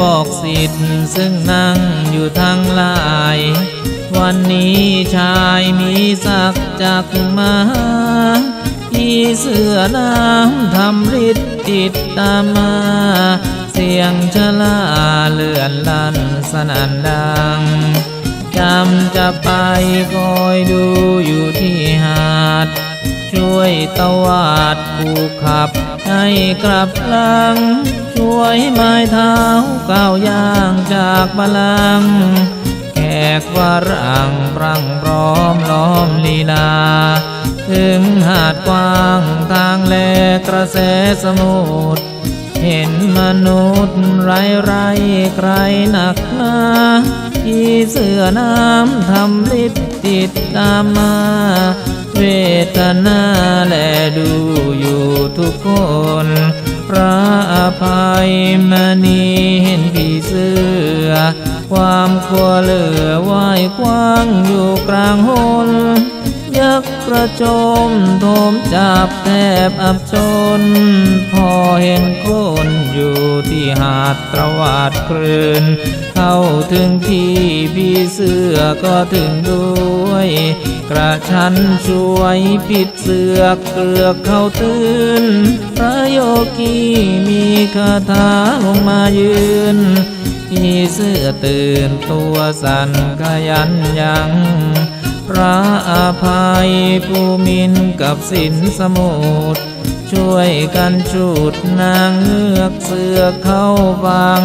บอกสิทธิ์ซึ่งนั่งอยู่ทางหลาย วันนี้ชายมีศักดิ์จากมาที่เสือน้ำทำฤทธิ์ติดตามมา เสียงชะลาเลื่อนลั่นสนั่นดังจำจะไปคอยดูอยู่ที่หาด ช่วยตวาดผู้ขับ ให้กลับหลัง ช่วยไม้เท้าก้าวย่างจากบาลังก์แขกฝรั่งปรังพร้อมล้อมลีลา ถึงหาดกว้างทางแลกระแสสมุทรเห็นมนุษย์ไรไรใครหนักหนาที่เสือน้ำทำฤทธิ์ติดตามมา เวทนาแลดูอยู่ทุกคน พระอภัยมณีเห็นผีเสื้อ ความกลัวเหลือไหวกว้างอยู่กลางหน กกระโจมโทมจับแทบอับจน พอเห็นคนอยู่ที่หาดตระวาดครืน เข้าถึงที่พี่เสื้อก็ถึงด้วย กระชันช่วยปิดเสือเกลือกเข้าตื่น พระโยกีมีคาถาลงมายืนพี่เสื้อตื่นตัวสั่นขยันยัง พระอภัยผู้มินกับสินสมุทรช่วยกันฉุดนางเงือกเสือเข้าวัง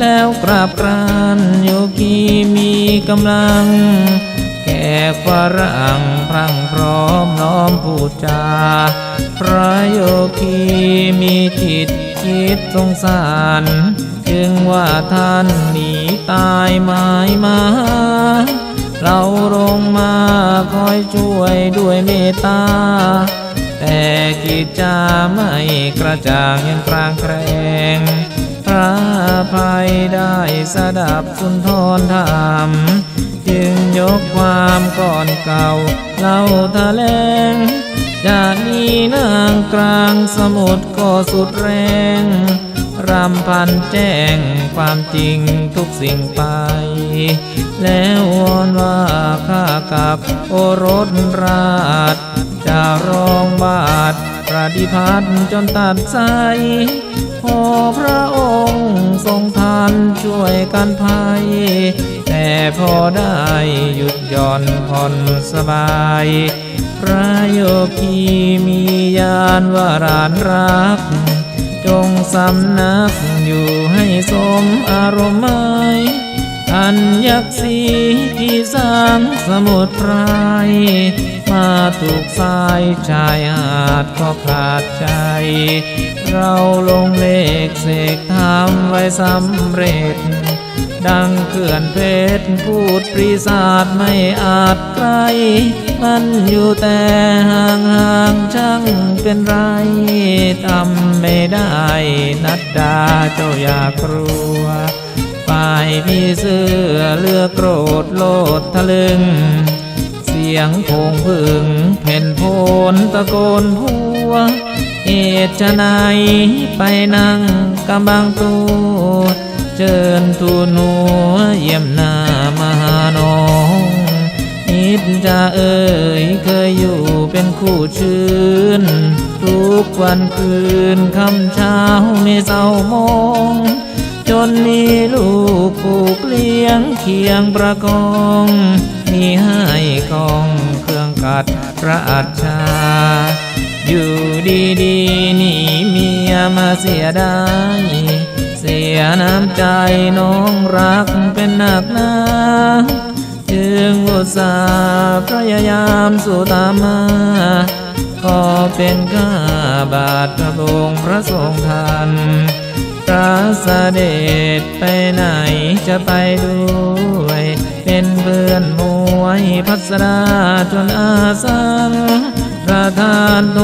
แล้วกราบกรานโยกีมีกำลัง แขกฝรั่งพรั่งพร้อมน้อมพูดจา พระโยคีมีจิตคิดสงสารจึงว่าท่านหนีตายหมายมา เราลงมาคอยช่วยด้วยเมตตา แต่กิจจาไม่กระจ่างยังกลางแครงพระภัยได้สดับสุนทรธรรม จึงยกความก่อนเก่าเล่าทะเลงจากนี้นางกลางสมุทรก็สุดแรง รำพันแจ้งความจริงทุกสิ่งไป แล้ววอนว่าข้ากับโอรสราชจะรองบาทประดิพัน์จนตัดใจขอพระองค์ทรงทันช่วยกันภัย แต่พอได้หยุดย่อนผ่อนสบาย พระโยคีมียานวารานรัก จงสำนักอยู่ให้สมอารมณ์หมายอันยักษ์สีที่สร้างสมุทรไพรมาถูกสายชายหาดก็ขาดใจ เราลงเลขเสกทำไว้สำเร็จ ดังเขื่อนเพชรพูดปรีศาจไม่อาจไกลมันอยู่แต่ห่างห่างช่างเป็นไรทำไม่ได้นัดดาเจ้าอย่ากลัวฝ่ายพี่เสื้อเลือกโกรธโลดทะลึง เสียงโพงพึ่งเพ่นโพนตะโกนพัวเหตุจะไหนไปนั่งกำบังตูเชิ ญทูลหัวเยี่ยมหน้ามหาน้องนิดจะเอ่ยเคยอยู่เป็นคู่ชื่น ทุกวันคืนคำเช้าไม่เศร้ามองจนมีลูกผูกเลี้ยงเคียงประกอง มีให้กองเครื่องกัดพระอัจฉาอยู่ดีๆนี่เมียมาเสียไดา ยเสียน้ำใจน้องรักเป็นหนักหนาจึงอุตส่าห์พยายามสู่ตามมาก็เป็นข้าบาทพระองค์พระทรงทันพระเสด็จไปไหนจะไปด้วย เป็นเพื่อนมวยพัสราจนอาสังประทานโท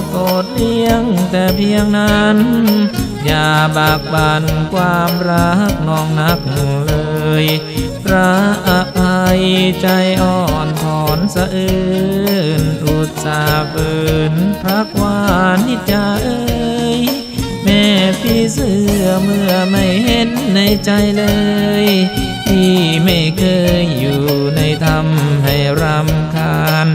ษโปรดเลี้ยงแต่เพียงนั้น บากบันความรักน้องนักเลยพระอภัยใจอ่อนถอนสะอื้นอุตสาห์ฝืนพระควานิจาเอ้ยแม่พี่เสือเมื่อไม่เห็นในใจเลยที่ไม่เคยอยู่ในธรรมให้รำคาญ